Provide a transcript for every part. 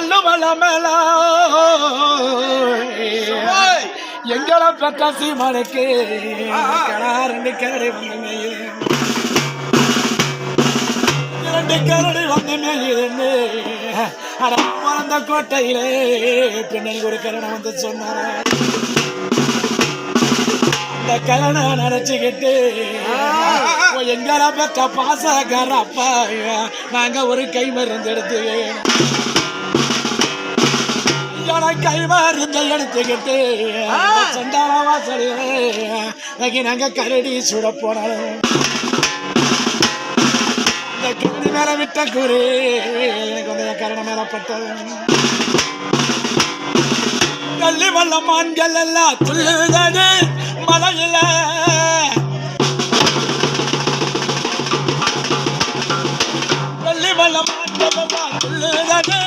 கல்லு மலை மேல எங்களை பெற்ற சீமனுக்கு ரெண்டு கரடி வந்து மேயுது. இரண்டு கரடி வந்து மேயுதுன்னு அட பிறந்த கோட்டையிலே பின்னணி ஒரு கரணை வந்து சொன்னார? அந்த கரணை நினைச்சுக்கிட்டு எங்களை பெற்ற பாசக்கார அப்பா நாங்க ஒரு கை மருந்து எடுத்து எனக்கு மருந்து எடுத்துக்கிட்டு சண்டார வாசலில் நாங்க கரடி சுட போனோம் இந்த கரடி மேல விட்ட குறி எனக்கு வந்து கரண மேல பட்டது. கள்ளி வல்ல மான்கள் எல்லாம் துள்ளுதது மலையில. கள்ளி வல்ல மான்கள் எல்லாம் துள்ளுதது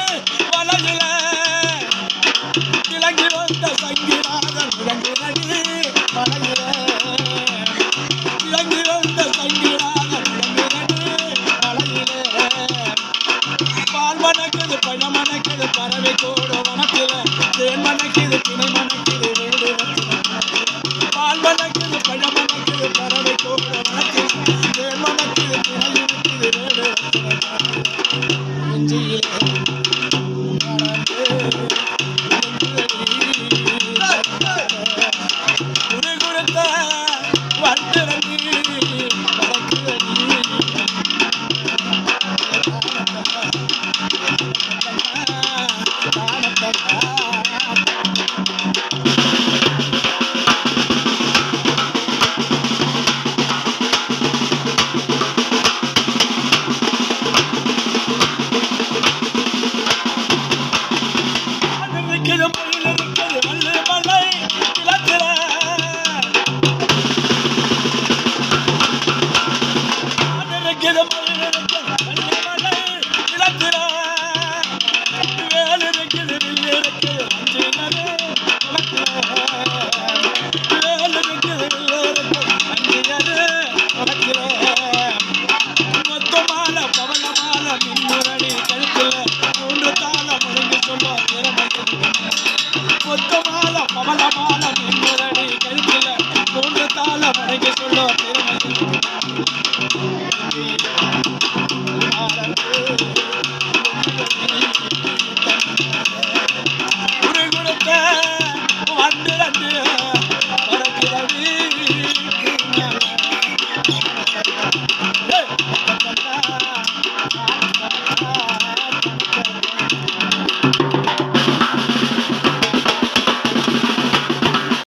பறவை கோடு வனத்தில தேன் மணக்கிது துணை மணக்குது வீடு பால் மணக்கு Get him.